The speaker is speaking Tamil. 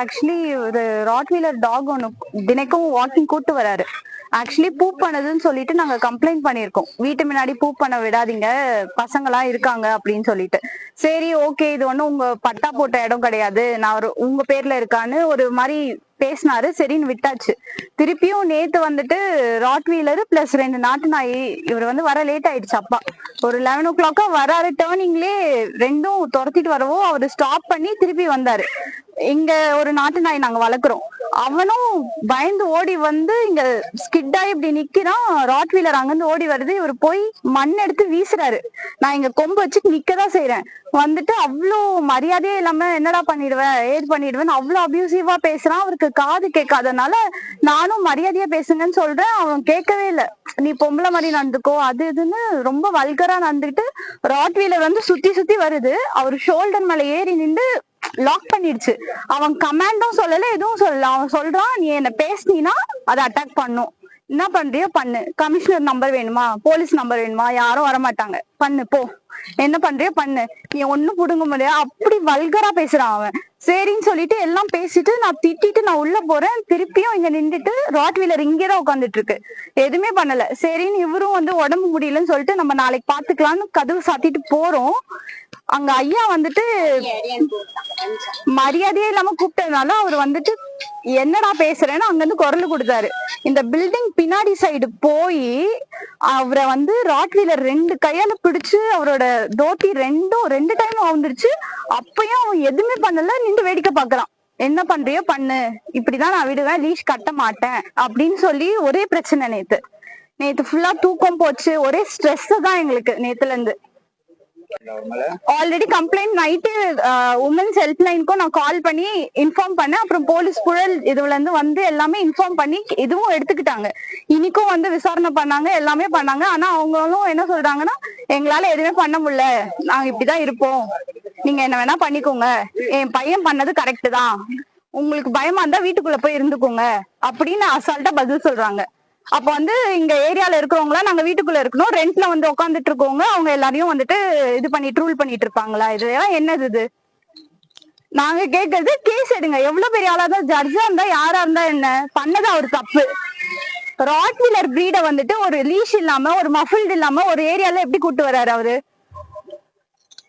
ஆக்சுவலி ஒரு ராட்வீலர் டாக் ஒன்று தினைக்கும் வாக்கிங் கூட்டு வராரு. ஆக்சுவலி பூப் பண்ணதுன்னு சொல்லிட்டு நாங்க கம்ப்ளைண்ட் பண்ணியிருக்கோம். வீட்டு முன்னாடி பூப் பண்ண விடாதீங்க பசங்களாம் இருக்காங்க அப்படின்னு சொல்லிட்டு. சரி ஓகே இது ஒன்றும் உங்க பட்டா போட்ட இடம் கிடையாது. நான் ஒரு உங்க பேர்ல இருக்கான்னு ஒரு மாதிரி பேசினாரு. சரின்னு விட்டாச்சு. திருப்பியும் நேத்து வந்துட்டு ராட்வீலர் பிளஸ் ரெண்டு நாட்டு நாய் இவர் வந்து வர லேட் ஆயிடுச்சு அப்பா. ஒரு லெவன் ஓ கிளாக்கா வராரு. டேர்னிங்லே ரெண்டும் துரத்திட்டு வரவோ அவர் ஸ்டாப் பண்ணி திருப்பி வந்தாரு. இங்க ஒரு நாட்டு நாய் நாங்க வளர்க்குறோம். அவனும் பயந்து ஓடி வந்து இங்க ஸ்கிட் இப்படி நிக்கிறான். ராட்வீலர் அங்கிருந்து ஓடி வருது. இவர் போய் மண் எடுத்து வீசுறாரு. நான் இங்க கொம்பு வச்சு நிக்கதான் செய்யறேன் வந்துட்டு அவ்வளோ மரியாதையே இல்லாம என்னடா பண்ணிடுவேன் ஏது பண்ணிடுவேன் அவ்வளோ அபியூசிவா பேசுறான். அவருக்கு காது கேட்காதனால நானும் மரியாதையா பேசுங்கன்னு சொல்றேன். அவன் கேட்கவே இல்ல. நீ பொம்பளை மாதிரி நடந்துக்கோ அது இதுன்னு ரொம்ப வல்கரா நடந்துக்கிட்டு ராட்வீலர் வந்து சுத்தி சுத்தி வருது. அவர் ஷோல்டர் மேல ஏறி நின்று லாக் பண்ணிடுச்சு. அவன் கமாண்டும் சொல்லல எதுவும் சொல்லல. அவன் சொல்றான் நீ என்ன பேசினா அதை அட்டாக் பண்ணும். என்ன பண்றியோ பண்ணு. கமிஷனர் நம்பர் வேணுமா? போலீஸ் நம்பர் வேணுமா? யாரும் வரமாட்டாங்க. பண்ணு போ. என்ன பண்றியோ பண்ணு. நீ ஒண்ணும் புடுங்க முடியாது. அப்படி வல்கரா பேசுறான் அவன். சரின்னு சொல்லிட்டு எல்லாம் பேசிட்டு நான் திட்டிட்டு நான் உள்ள போறேன். திருப்பியும் இங்க நின்றுட்டு ராட் வீலர் இங்கேதான் உட்காந்துட்டு இருக்கு எதுவுமே பண்ணல. சரின்னு இவரும் வந்து உடம்பு முடியலன்னு சொல்லிட்டு நம்ம நாளைக்கு பாத்துக்கலாம்னு கதவு சாத்திட்டு போறோம். அங்க ஐயா வந்துட்டு மரியாதையே இல்லாம கூப்பிட்டதுனால அவர் வந்துட்டு என்னடா பேசுறேன்னு அங்க இருந்து குரல் கொடுத்தாரு. இந்த பில்டிங் பின்னாடி சைடு போய் அவரை வந்து ராட்வீலர் ரெண்டு கையால பிடிச்சு அவரோட தோத்தி ரெண்டும் ரெண்டு டைம் வந்துருச்சு அப்பயும் அவன் எதுவுமே பண்ணல நின்று வேடிக்கை பாக்குறான். என்ன பண்றியோ பண்ணு. இப்படிதான் நான் விடுவேன். லீஷ் கட்ட மாட்டேன். அப்படின்னு சொல்லி ஒரே பிரச்சனை நேத்து. நேத்து ஃபுல்லா தூக்கம் போச்சு. ஒரே ஸ்ட்ரெஸ் தான் எங்களுக்கு நேத்துல இருந்து already complaint night women's help லைனுக்கும் நான் கால் பண்ணி இன்ஃபார்ம் பண்ணேன். அப்புறம் போலீஸ் புழல் இதுல இருந்து வந்து எல்லாமே இன்ஃபார்ம் பண்ணி இதுவும் எடுத்துக்கிட்டாங்க. இன்னைக்கும் வந்து விசாரணை பண்ணாங்க எல்லாமே பண்ணாங்க. ஆனா அவங்களும் என்ன சொல்றாங்கன்னா எங்களால எதுவுமே பண்ண முடியல. நாங்க இப்படிதான் இருப்போம். நீங்க என்ன வேணா பண்ணிக்கோங்க. என் பையன் பண்ணது கரெக்ட் தான். உங்களுக்கு பயமா இருந்தா வீட்டுக்குள்ள போய் இருந்துக்கோங்க. அப்படின்னு அசால்ட்டா பதில் சொல்றாங்க. அப்ப வந்து இங்க ஏரியால இருக்கிறவங்களா நாங்க வீட்டுக்குள்ள இருக்கணும். ரெண்ட்ல வந்து உட்காந்துட்டு இருக்கவங்க அவங்க எல்லாரையும் வந்துட்டு இது பண்ணிட்டு ரூல் பண்ணிட்டு இருப்பாங்களா? இதெல்லாம் என்னது இது? நாங்க கேக்குறது கேஸ் எடுங்க. எவ்வளவு பெரிய ஆளா தான் ஜட்ஜா இருந்தா யாரா இருந்தா என்ன? பண்ணது அவர் தப்பு. ராட்வீலர் பிரீட வந்துட்டு ஒரு லீஷ் இல்லாம ஒரு மஃபில்டு இல்லாம ஒரு ஏரியால எப்படி கூட்டு வர்றாரு அவரு?